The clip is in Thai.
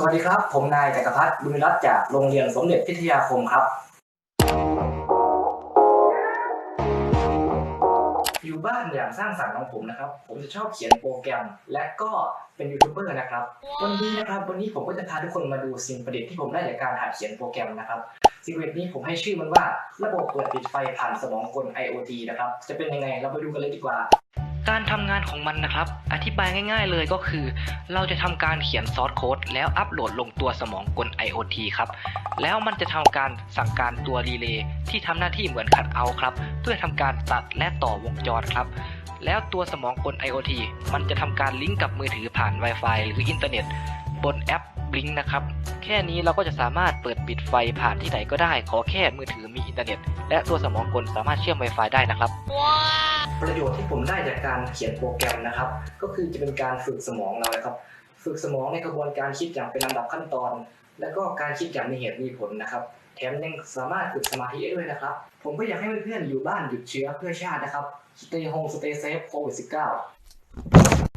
สวัสดีครับ ผมนายจักรพัฒน์บุญรัตน์จากโรงเรียนสมเด็จพิทยาคมครับ อยู่บ้านอย่างสร้างสรรค์ของผมนะครับ ผมจะชอบเขียนโปรแกรม และก็เป็นยูทูบเบอร์นะครับ วันนี้นะครับวันนี้ผมก็จะพาทุกคนมาดูสิ่งประดิษฐ์ที่ผมได้จากการหัดเขียนโปรแกรมนะครับ สิ่งประดิษฐ์นี้ผมให้ชื่อมันว่า ระบบเปิดปิดไฟผ่านสมองกล IoT นะครับ จะเป็นยังไงเราไปดูกันเลยดีกว่า การทำงานของมันนะครับ อธิบายง่าย ๆ เลยก็คือ เราจะทำการเขียนซอสโค้ดแล้วอัปโหลดลงตัวสมองกล IoT ครับ แล้วมันจะทำการสั่งการตัวรีเลย์ที่ทำหน้าที่เหมือนคัดเอาครับ เพื่อทำการตัดและต่อวงจรครับ แล้วตัวสมองกล IoT มันจะทำการลิงก์กับมือถือผ่าน Wi-Fi หรืออินเทอร์เน็ต บนแอป Blink นะครับ แค่นี้เราก็จะสามารถเปิดปิดไฟผ่านที่ไหนก็ได้ ขอแค่มือถือมีอินเทอร์เน็ต และตัวสมองกลสามารถเชื่อม Wi-Fi ได้นะครับ ประโยชน์ที่ผมได้จากการเขียนโปรแกรมนะครับ ก็คือจะเป็นการฝึกสมองเราครับ ฝึกสมองในกระบวนการคิดอย่างเป็นลำดับขั้นตอน และก็การคิดอย่างมีเหตุมีผลนะครับ แถมยังสามารถฝึกสมาธิได้ด้วยนะครับ ผมก็อยากให้เพื่อนๆอยู่บ้านหยุดเชื้อเพื่อชาตินะครับ stay home stay safe covid 19